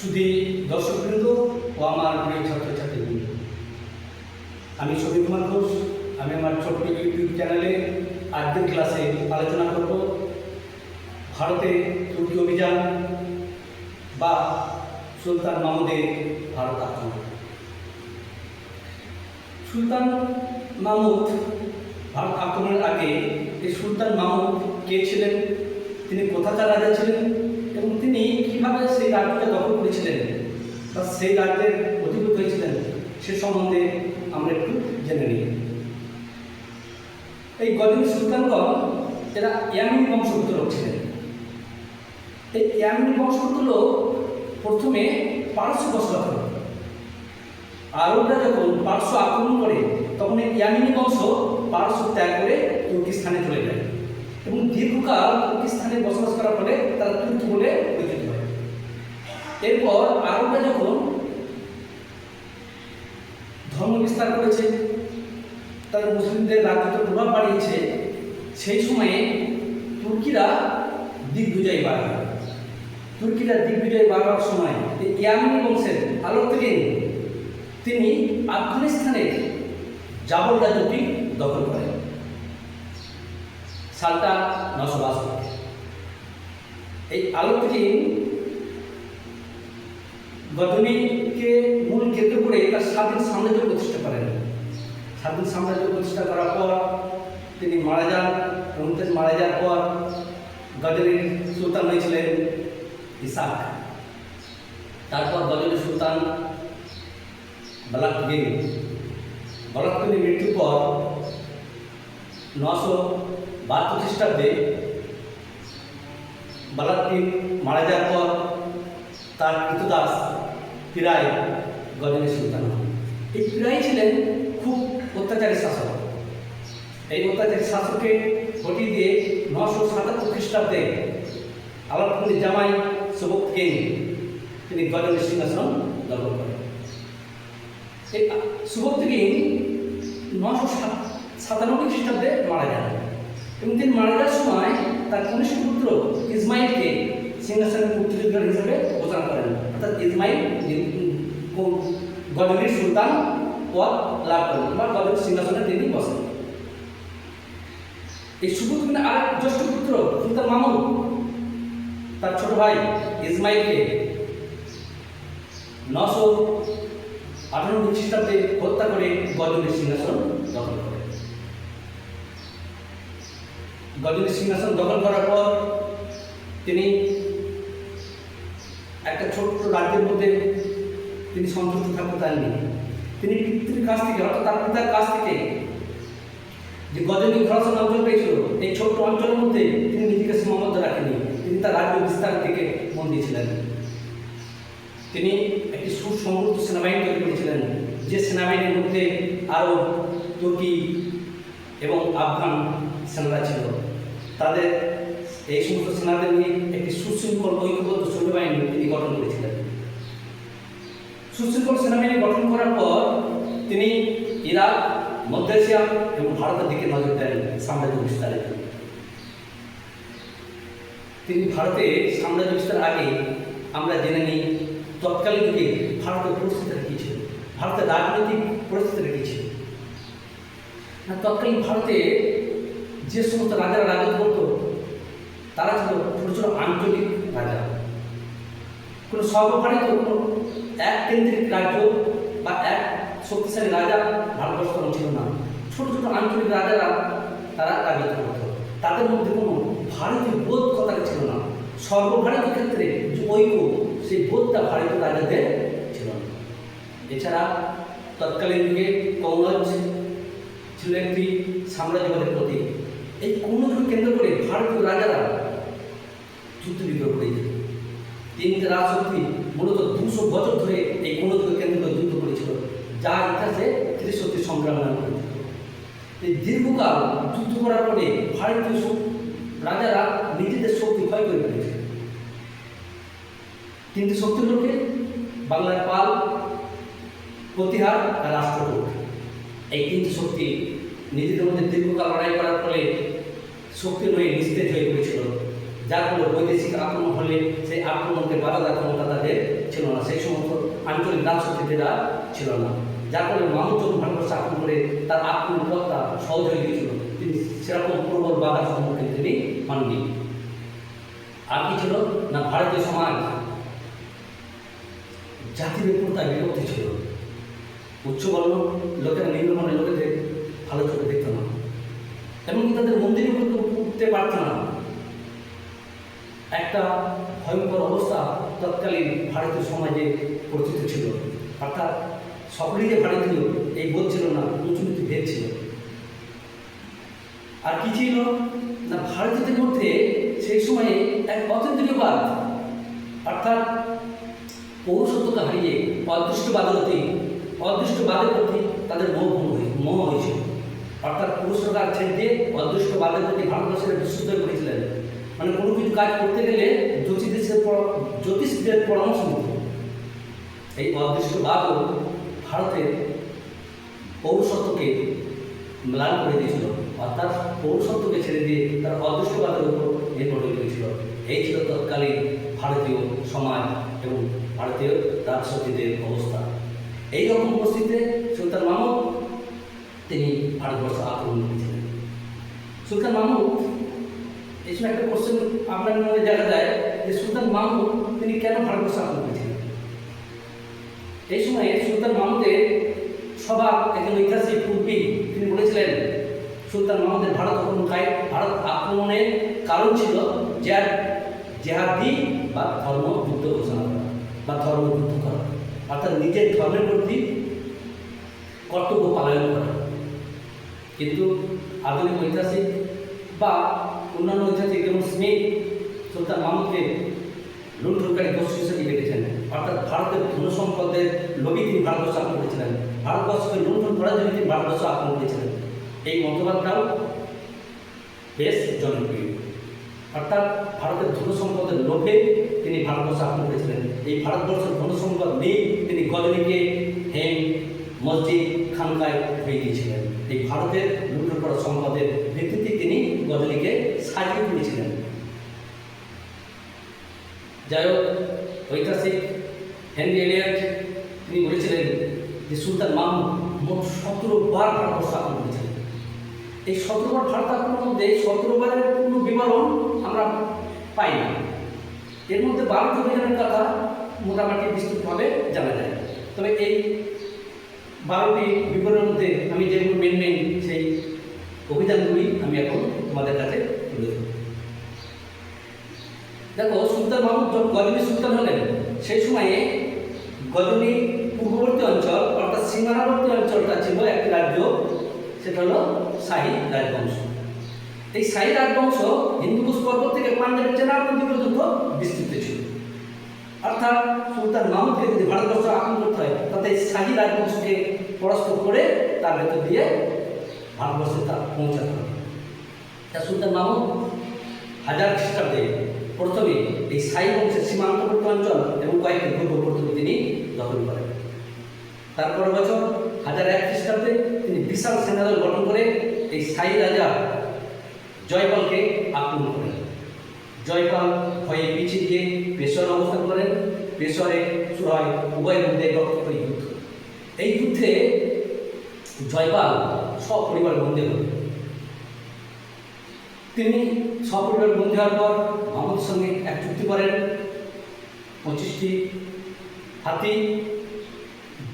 শুধু দর্শকবৃন্দ ও আমার প্রিয় ছাত্রছাত্রীবৃন্দ। আমি সবীর কুমার ঘোষ, আমি আমার ছোট্ট ইউটিউব চ্যানেলে আজকের ক্লাসে আলোচনা করব ভারতে তুর্কি অভিযান বা সুলতান মাহমুদের ভারত আক্রমণ। সুলতান মাহমুদ ভারত আক্রমণের আগে এই সুলতান মাহমুদ কে ছিলেন? তিনি কোথাকার রাজা ছিলেন এবং তিনি কীভাবে সেই রাজ্যটা দখল করেছিলেন বা সেই রাজ্যের অধিপতি হয়েছিলেন। সে সম্বন্ধে আমরা একটু জেনে নিই। এই গজনী সুলতানগণ, এরা ইয়ামিনী বংশগত লোক ছিলেন। এই ইয়ামিনী বংশগত লোক প্রথমে পারস্য বসবাস করত আরবরা যখন পারস্য আক্রমণ করে, তখন এই ইয়ামিনী বংশ পারস্য ত্যাগ করে তুর্কিস্তানে চলে যায়। এবং দীর্ঘকাল তুর্কিস্তানে বসবাস করার ফলে তারা তুর্কি বলে এরপর আরবরা যখন ধর্ম বিস্তার করেছে তারা মুসলিমদের রাজনীতির প্রভাব বাড়িয়েছে, সেই সময়ে তুর্কিরা দিগ্বিজয় বাড়ায়। তুর্কিরা দিগ্বিজয় বাড়ার সময় ইয়ামিনী বংশের থেকে তিনি আফগানিস্তানের জাবল রাজ্যটি দখল করেন। সালটা নশো বাষট্টি। এই আলোকদিন গজনীকে মূল কেন্দ্র করে তার স্বাধীন সাম্রাজ্য প্রতিষ্ঠা করেন। স্বাধীন সাম্রাজ্য প্রতিষ্ঠা করার পর তিনি মারা যান এবং তিনি মারা যাওয়ার পর গজনীর সুলতান হয়েছিলেন ইসাক। তারপর গজনীর সুলতান বালাকবিন বালাকবিনের মৃত্যুর পর নশো বাহাত্তর খ্রিস্টাব্দে বালাকবিন মারা যাওয়ার পর তার কৃতদাস পিরাই গজনী সুলতান। এই পিরাই ছিলেন খুব অত্যাচারী শাসক এই অত্যাচারী শাসককে হটিয়ে দিয়ে নশো সাতাত্তর খ্রিস্টাব্দে আলাপুরের জামাই সুবক্তকে তিনি গজনী সিংহাসন দখল করেন এই সুবক্তকে নশো সাত- সাতানব্বই খ্রিস্টাব্দে মারা যান এবং তিনি মারা যাওয়ার সময় তার কনিষ্ঠ পুত্র ইসমাইলকে সিংহাসনের উত্তরাধিকার হিসেবে ঘোষণা করেন। অর্থাৎ ইসমাইল গজনীর সুলতান পদ লাভ করেন বা গজনীর সিংহাসনে তিনি বসেন। এই সুবুদ্দিনের আরেক জ্যেষ্ঠ পুত্র সুলতান মামুন, তার ছোট ভাই ইসমাইলকে নশো আটানব্বই খ্রিস্টাব্দে হত্যা করে গজনীর সিংহাসন দখল করে। গজনীর সিংহাসন দখল করার পর তিনি একটা ছোট্ট রাজ্যের মধ্যে তিনি সন্তুষ্ট থাকতে চাননি তিনি পিতৃর কাছ থেকে, অর্থাৎ তার পিতার কাছ থেকে যে গজনী খরসন অঞ্চল পেয়েছিল, এই ছোট্ট অঞ্চলের মধ্যে তিনি নিজেকে সীমাবদ্ধ রাখেনি তিনি তার রাজ্য বিস্তার থেকে মন দিয়েছিলেন। তিনি একটি সুসমৃদ্ধ সেনাবাহিনী তৈরি করেছিলেন, যে সেনাবাহিনীর মধ্যে আরব, তুর্কি এবং আফগান সেনারা ছিল। তাদের এই সমস্ত সেনাদের নিয়ে একটি সুশৃঙ্খল ঐক্যবদ্ধ সৈন্যবাহিনী তিনি গঠন করেছিলেন। সুশৃঙ্খল সেনাবাহিনী গঠন করার পর তিনি ইরাক, মধ্য এশিয়া এবং ভারতের দিকে নজর দেন সাম্রাজ্য বিস্তারের তিনি ভারতে সাম্রাজ্য বিস্তার আগে আমরা জেনে নিই তৎকালীন যুগে ভারতের পরিস্থিতিটা কী ছিল? ভারতের রাজনৈতিক পরিস্থিতিটা কী ছিল? তৎকালীন ভারতে যে সমস্ত রাজারা রাজত্ব করতো তারা ছিল ছোটো আঞ্চলিক রাজা। কোনো সর্বভারতীয় কোনো এক কেন্দ্রিক রাজ্য বা এক শক্তিশালী রাজা ভারতবর্ষ ছিল না। ছোট ছোট আঞ্চলিক রাজারা তারা রাজত্ব করতো। তাদের মধ্যে কোনো ভারতীয় বোধ কথাটা ছিল না। সর্বভারতীয় ক্ষেত্রে যে ঐক্য, সেই বোধটা ভারতীয় রাজাদের ছিল না। এছাড়া তৎকালীন যুগে কৌরজ ছিল একটি সাম্রাজ্যবাদের প্রতীক। এই কৌরজকে কেন্দ্র করে ভারতীয় রাজারা যুদ্ধ বিগ্রহ করে যেত তিনটে রাজশক্তি মূলত দুশো বছর ধরে এই কৌরজকে কেন্দ্র করে যুদ্ধ করেছিল যা ইতিহাসে ত্রিশক্তি সংগ্রাম নামে এই দীর্ঘকাল যুদ্ধ করার পরে ভারতীয় রাজারা নিজেদের শক্তি ক্ষয় করে ফেলেছে তিনটি শক্তির লোকে বাংলার পাল, প্রতিহার আর এই তিনটি শক্তি নিজেদের মধ্যে দীর্ঘকাল লড়াই করার ফলে শক্তি নয় নিস্তেজ হয়ে পড়েছিল যার ফলে বৈদেশিক আক্রমণ হলে সেই আক্রমণকে বাধা দেওয়ার ক্ষমতা তাদের ছিল না। সেই সমস্ত আঞ্চলিক রাজশক্তিরা ছিল না। যার ফলে মামুদ যখন ভারতবর্ষ আক্রমণ করে তার পথটা সহজ হয়ে গিয়েছিল। তিনি সেরকম প্রবল বাধার সম্মুখীন তিনি হননি। আর কি ছিল? না, ভারতীয় সমাজ জাতির উপর তার বিভক্তি ছিল। উচ্চ উচ্চবর্ণ লোকেরা নিম্নবর্ণের লোকেদের ভালো চোখে দেখত না। এমনকি তাদের মন্দিরে উঠতে উঠতে পারত না। একটা ভয়ঙ্কর অবস্থা তৎকালীন ভারতীয় সমাজে পরিচিত ছিল। অর্থাৎ সকলেই যে ভারতীয়, এই বোধ ছিল না উঁচু ভেদ ছিল। আর কি ছিল? না, ভারতীয়দের মধ্যে সেই সময়ে এক অতীন্দ্রিয়বাদ অর্থাৎ পৌরসত্বকে হারিয়ে অদৃষ্টবাদের প্রতি অদৃষ্টবাদের প্রতি তাদের মোহ মোহ হয়েছিল। অর্থাৎ পুরুষরা ছেড়ে দিয়ে অদৃষ্টবাদের প্রতি ভারতবর্ষের বিশুদ্ধ করেছিলেন। মানে কোনো কিছু কাজ করতে গেলে জ্যোতিষদের পর- জ্যোতিষদের পরামর্শ এই অদৃষ্টবাদও ভারতের পৌরসত্বকে ম্লান করে দিয়েছিল। অর্থাৎ পৌরসত্বকে ছেড়ে দিয়ে তার অদৃষ্টবাদের উপর নির্ভর গিয়েছিল। এই ছিল তৎকালীন ভারতীয় সমাজ এবং ভারতীয় রাজশক্তিদের অবস্থা। এই রকম পরিস্থিতিতে সুলতান মাহমুদ তিনি ভারতবর্ষ আক্রমণ করেছিলেন। সুলতান মাহমুদ এই সময় একটা কোশ্চেন আপনার মনে দেখা যায় যে সুলতান মাহমুদ তিনি কেন ভারতবর্ষ আক্রমণ করেছিলেন? এই সময়ে সুলতান মাহমুদের সবার একজন ঐতিহাসিক পূর্বী তিনি বলেছিলেন, সুলতান মাহমুদের ভারত আক্রমণকারী ভারত আক্রমণের কারণ ছিল যার জেহাদি বা ধর্ম যুদ্ধ ঘোষণা করা বা ধর্ম যুদ্ধ করা। অর্থাৎ নিজের ধর্মের প্রতি কর্তব্য পালন করা। আধুনিক ঐতিহাসিক বা অন্যান্য ঐতিহাসিক যেমন স্মিথ সুলতান মাহমুদকে লুণ্ঠনকারী গোষ্ঠী হিসেবে দেখেছেন। অর্থাৎ ভারতের ধন সম্পদের লোভী তিনি ভারতবর্ষ আক্রমণ করেছিলেন। ভারতবর্ষকে লুণ্ঠন করার জন্য তিনি ভারতবর্ষ আক্রমণ করেছিলেন। এই মতবাদটাও বেশ জনপ্রিয়। অর্থাৎ ভারতের ধন সম্পদের লোভে তিনি ভারতবর্ষ আক্রমণ করেছিলেন। এই ভারতবর্ষের ধন সম্পদ নেই তিনি গজনীকে হেম, মসজিদ, খানকায় হয়ে দিয়েছিলেন এই ভারতের লুণ্ঠন করা সম্পদের ভিত্তিতে তিনি গজনীকে সাজিয়ে তুলেছিলেন। যাই হোক, ঐতিহাসিক হেনরি এলিয়ট তিনি বলেছিলেন যে সুলতান মাহমুদ মোট সতেরো বার ভারতবর্ষ আক্রমণ করেছিলেন। এই সতেরো বার ভারত আক্রমণের মধ্যে সতেরো বারের কোনো বিবরণ আমরা পাই না। এর মধ্যে বারোটি অভিযানের কথা মোটামুটি বিস্তৃতভাবে জানা যায়। তবে এই বারোটি বিবরণের মধ্যে আমি যেগুলো মেন মেন সেই অভিযানগুলি আমি এখন তোমাদের কাছে তুলে ধরব। দেখো, সুলতান মাহমুদ যখন গজনী সুলতান হলেন, সেই সময়ে গজনী পূর্ববর্তী অঞ্চল, অর্থাৎ সীমানাবর্তী অঞ্চলটা ছিল একটি রাজ্য, সেটা হলো শাহী রাজবংশ। এই শাহী রাজবংশ হিন্দুকুশ পর্বত থেকে পাঞ্জাবের চেনার নদী পর্যন্ত বিস্তৃত ছিল। অর্থাৎ সুলতান মাহমুদকে যদি ভারতবর্ষ আক্রমণ করতে হয়, তাতে শাহী রাজবংশকে পরাস্ত করে তার ভেতর দিয়ে ভারতবর্ষে তা পৌঁছাতে হবে। তা সুলতান মাহমুদ হাজার খ্রিস্টাব্দে প্রথমে এই সাই বংশের সীমান্তবর্তী অঞ্চল এবং কয়েকটি দুর্গ প্রথমে তিনি দখল করেন। তারপর বছর হাজার এক খ্রিস্টাব্দে তিনি বিশাল সেনাদল গঠন করে এই সাই রাজা জয়পালকে আক্রমণ করেন। জয়পাল হয়ে পিছিয়ে গিয়ে পেশর অবস্থান করেন। পেশরে শুরু হয় উভয়ের মধ্যে রক্তক্ষয়ী যুদ্ধ। এই যুদ্ধে জয়পাল সপরিবার বন্দী হন। তিনি সপরিবার বন্দী হওয়ার পর মাহমুদের সঙ্গে এক চুক্তি করেন। পঁচিশটি হাতি,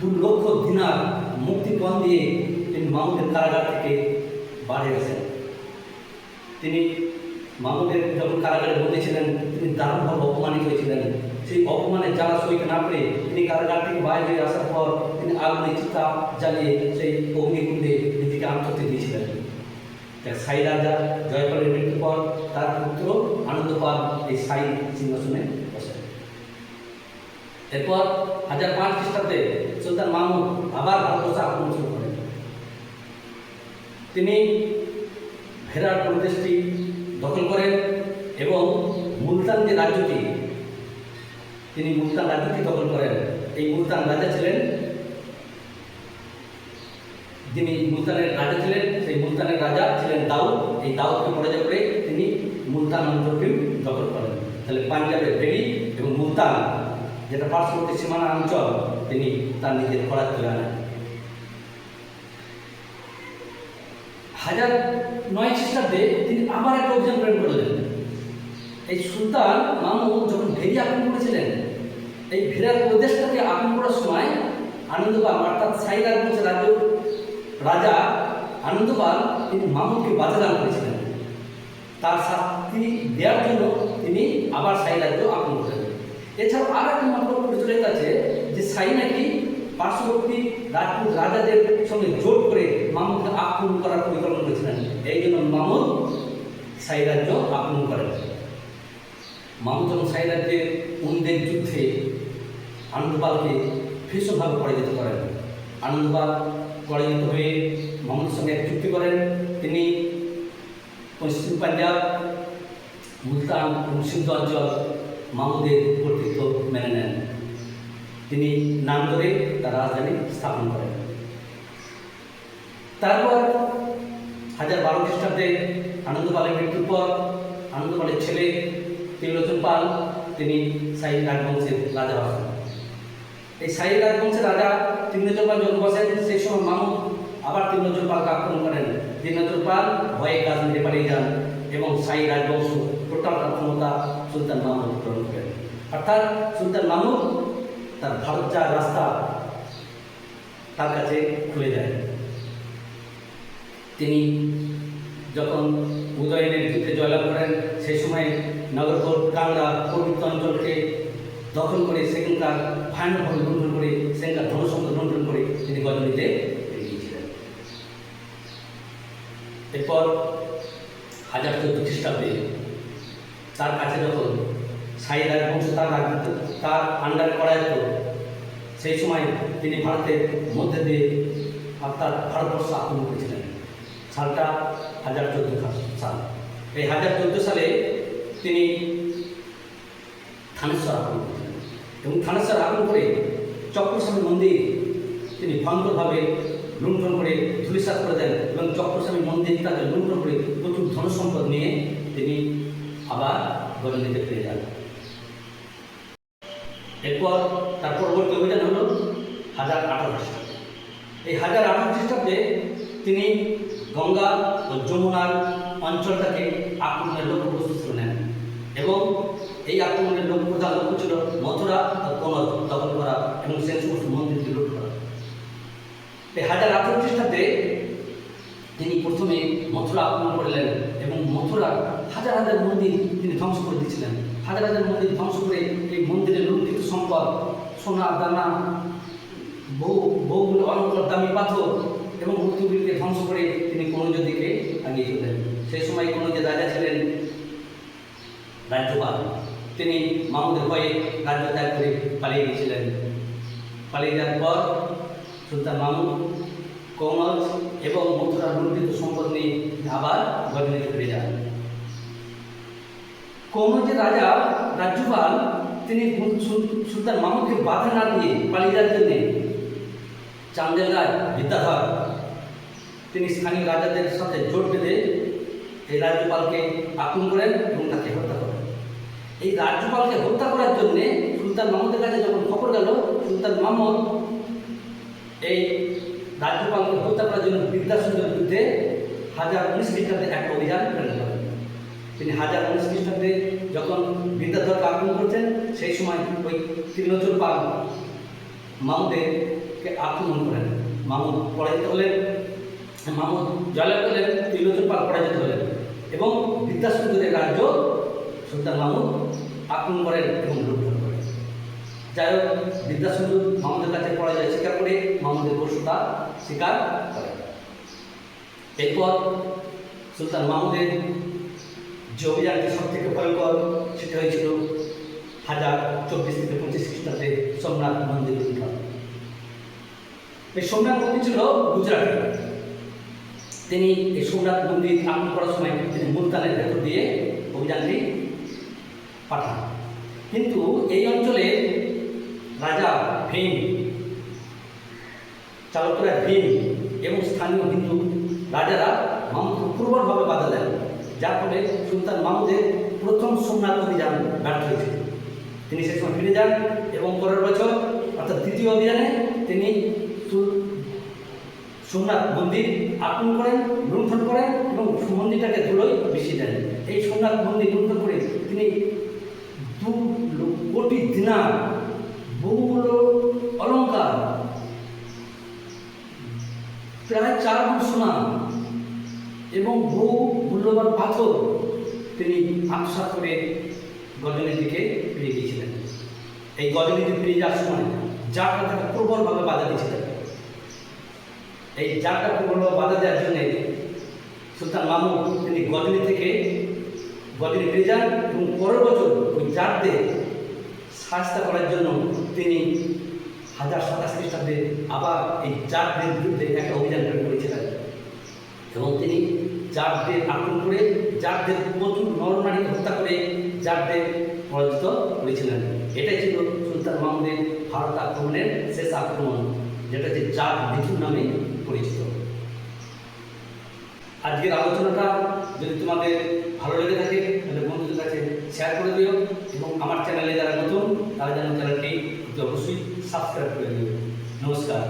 দু লক্ষ দিনার মুক্তিপণ দিয়ে তিনি মাহমুদের কারাগার থেকে বাড়ি আসেন। তিনি মাহমুদের যখন কারাগারে বন্দী ছিলেন তিনি দারুণভাবে অপমানিত হয়েছিলেন। সেই অপমানের জ্বালা সইতে না পেরে তিনি কারাগার থেকে বাইরে হয়ে আসার পর তিনি আগুনে চিতা জ্বালিয়ে সেই অগ্নিকুণ্ডে নিজেকে আত্মহত্যা দিয়েছিলেন। সাই রাজা জয়পালের মৃত্যুর পর তার পুত্র আনন্দপাল এই সাই সিংহাসনে বসেন এরপর হাজার পাঁচ খ্রিস্টাব্দে সুলতান মাহমুদ আবার ভারতবর্ষ আক্রমণ শুরু করেন। তিনি ভেরার প্রদেশটি দখল করেন এবং মুলতান যে রাজ্যটি তিনি মুলতান রাজ্যটি দখল করেন। এই মুলতান রাজা ছিলেন, যিনি মুলতানের রাজা ছিলেন, সেই মুলতানের রাজা ছিলেন দাউদ। এই দাউদকে পরাজয় করে তিনি মুলতান অঞ্চলকেও দখল করেন। তাহলে পাঞ্জাবের ভেড়ি এবং মুলতান, যেটা পার্শ্ববর্তী সীমানা অঞ্চল, তিনি তার নিজের করার তুলে আনেন। হাজার নয় খ্রিস্টাব্দে তিনি আবার একটা অভিযান প্রেরণ করলেন। এই সুলতান মামুদ যখন ভেরি আক্রমণ করেছিলেন, এই ভেরার প্রদেশটাকে আক্রমণ করার সময় আনন্দপাল অর্থাৎ সাই রাজবংশের রাজ্য রাজা আনন্দপাল তিনি মামুদকে বাধা দান করেছিলেন। তার শাস্তি দেওয়ার জন্য তিনি আবার সাই রাজ্য আক্রমণ করেন এছাড়াও আর একটা মাত্র প্রচলিত আছে যে সাই নাকি পার্শ্ববর্তী রাজপুত রাজাদের সঙ্গে জোট করে মামুদকে আক্রমণ করার পরিকল্পনা করেছিলেন এই জন্য মামুদ সাই রাজ্য আক্রমণ করেন। মামুদ এবং সাই রাজ্যের উন্দের যুদ্ধে আনন্দপালকে ভীষণভাবে পরাজিত করেন। আনন্দপাল পরাজিত হয়ে মামুদের সঙ্গে এক চুক্তি করেন। তিনি পশ্চিম পাঞ্জাব, মুলতান এবং সিন্ধ অঞ্চল মামুদের কর্তৃত্ব মেনে নেন। তিনি নাম নান্দরে তার রাজধানী স্থাপন করেন। তারপর হাজার বারো খ্রিস্টাব্দে আনন্দপালের মৃত্যুর পর আনন্দপালের ছেলে ত্রিলোচন পাল, তিনি সাই রাজবংশের রাজা হন। এই সাই রাজবংশের রাজা ত্রিলোচন পাল যখন বসেন, সেই সময় মামুদ আবার ত্রিলোচন পালকে আক্রমণ করেন। ত্রিলোচন পাল ভয়ে কাশ্মীরে পালিয়ে যান এবং সাই রাজবংশ টোটাল ক্ষমতা সুলতান মাহমুদ গ্রহণ করেন। অর্থাৎ সুলতান মাহমুদ তার ভারত যাওয়ার রাস্তা তার কাছে খুলে যায় তিনি যখন উদয়নের যুদ্ধে জয়লাভ করেন সেই সময় নগরকোট কাংড়া পবিত্র অঞ্চলকে দখল করে সেখানকার ভয়ানকভাবে লুণ্ঠন করে, সেখানকার ধনসম্পদ লুণ্ঠন করে তিনি গজনীতে এগিয়েছিলেন। এরপর হাজার চোদ্দ খ্রিস্টাব্দে তার কাছে যখন সাই রাজবংশ তার রাজত্ব তার আন্ডারে করায়ত্ত সেই সময় তিনি ভারতের মধ্যে দিয়ে অর্থাৎ ভারতবর্ষ আক্রমণ করেছিলেন, সালটা হাজার চোদ্দ সাল এই হাজার চোদ্দ সালে তিনি থানেশ্বর আক্রমণ করেছিলেন এবং থানেশ্বর আক্রমণ করে চক্রস্বামী মন্দির তিনি ভয়ঙ্করভাবে লুণ্ঠন করে ধুলিসাত করে দেন এবং চক্রস্বামী মন্দির তাকে লুণ্ঠন করে প্রচুর ধনসম্পদ নিয়ে তিনি আবার গজনীতে ফিরে যান। এরপর তার পরবর্তী অভিযান হল হাজার আঠারো এই হাজার আঠারো খ্রিস্টাব্দে তিনি গঙ্গা ও যমুনার অঞ্চলটাকে আক্রমণের লক্ষ্যবস্তু নেন এবং এই আক্রমণের লক্ষ্য প্রধান লক্ষ্য ছিল মথুরা ও কনক দখল করা এবং সেই সমস্ত মন্দিরকে লুট করা। এই হাজার আঠারো খ্রিস্টাব্দে তিনি প্রথমে মথুরা আক্রমণ করলেন এবং মথুরা হাজার হাজার মন্দির তিনি ধ্বংস করে দিয়েছিলেন। হাজার মন্দির ধ্বংস করে এই মন্দিরের লুণ্ঠিত সম্পদ সোনা দানা, বহু বহুগুলো অলঙ্কার দামি পাথর এবং মূর্তিগুলিকে ধ্বংস করে তিনি কনৌজের দিকে এগিয়ে চলেন। সেই সময় কনৌজের রাজা ছিলেন রাজ্যপাল। তিনি মামুদের ভয়ে রাজ্য ত্যাগ করে পালিয়ে গিয়েছিলেন। পালিয়ে যাওয়ার পর সুলতান মামুদ কৌনজ এবং মথুরার লুণ্ঠিত সম্পদ নিয়ে আবার গজনীতে ফিরে যান। কৌনজের রাজা রাজ্যপাল, তিনি সুল- সুলতান মামুদকে বাধা না দিয়ে পালিয়ে যাওয়ার জন্যে চান্দের রায় বিদ্যাধর। তিনি স্থানীয় রাজাদের সাথে জোট বেঁধে এই রাজ্যপালকে আক্রমণ করেন এবং তাকে হত্যা করেন। এই রাজ্যপালকে হত্যা করার জন্যে সুলতান মাহমুদের কাছে যখন খবর গেল, সুলতান মাহমুদ এই রাজ্যপালকে হত্যা করার জন্য বিদ্যাসুন্দর বিরুদ্ধে হাজার উনিশ খ্রিস্টাব্দে এক অভিযান প্রেরণ তিনি হাজার উনিশ খ্রিস্টাব্দে যখন বিদ্যাধরকে আক্রমণ করছেন, সেই সময় ওই ত্রিলোচন পাল মামুদেরকে আক্রমণ করেন। মামুদ পরাজিত হলেন মামুদ জয়লাভ করলেন ত্রিলোচন পাল পরাজিত হলেন এবং বিদ্যাসুন্দরের রাজ্য সুলতান মামুদ আক্রমণ করেন এবং লুণ্ঠন করেন। যাই হোক, বিদ্যাসুন্দর মামুদের কাছে পরাজয় স্বীকার করে মামুদের বর্ষতা স্বীকার করেন। এরপর সুলতান মাহমুদের অভিযানটি সব থেকে ভয়ঙ্কর সেটা হয়েছিল হাজার চব্বিশ থেকে পঁচিশ খ্রিস্টাব্দে সোমনাথ মন্দির এই সোমনাথ মন্দির ছিল গুজরাটে। তিনি এই সোমনাথ মন্দির আক্রমণ করার সময় তিনি মুলতানের ভেতর দিয়ে অভিযানটি পাঠান। কিন্তু এই অঞ্চলে রাজা ভীম, চালকরা ভীম এবং স্থানীয় হিন্দু রাজারা মামুদকে পূর্বভাবে বাধা দেন। যার ফলে সুলতান মাহমুদের প্রথম সোমনাথ অভিযান ব্যর্থ হয়েছিল। তিনি সে সময় ফিরে যান এবং পরের বছর, অর্থাৎ দ্বিতীয় অভিযানে তিনি সোমনাথ মন্দির আক্রমণ করেন, লুণ্ঠন করেন এবং মন্দিরটাকে ধুলোয় মিশিয়ে দেন। এই সোমনাথ মন্দির লুণ্ঠন করে তিনি দু কোটি দিনার বহুগুলো অলঙ্কার, প্রায় চার গুণ সোনা এবং বহু মূল্যবান পাথর তিনি আত্মসাৎ করে গজনীর দিকে ফিরে গিয়েছিলেন এই গজনীতে ফিরে যাওয়ার সময় যারটা তাকে প্রবলভাবে বাধা দিয়েছিলেন। এই যারটা প্রবলভাবে বাধা দেওয়ার জন্যে সুলতান মামুদ তিনি গজনী থেকে গজনী ফিরে যান এবং পরের বছর ওই জারদের সাহায্য করার জন্য তিনি হাজার সাতাশ খ্রিস্টাব্দে আবার এই জারদের বিরুদ্ধে একটা অভিযান করেছিলেন। এবং তিনি জারদের আক্রমণ করে জারদের প্রচুর নরনারী হত্যা করে জারদের পরাজিত করেছিলেন। এটাই ছিল সুলতান মাহমুদের ভারত আক্রমণের শেষ আক্রমণ, যেটা যে জার মিথুন নামে পরিচিত। আজকের আলোচনাটা যদি তোমাদের ভালো লেগে থাকে, তাহলে বন্ধুদের কাছে শেয়ার করে দিও, এবং আমার চ্যানেলে যারা নতুন, তারা যেন চ্যানেলটি অবশ্যই সাবস্ক্রাইব করে দিও। নমস্কার।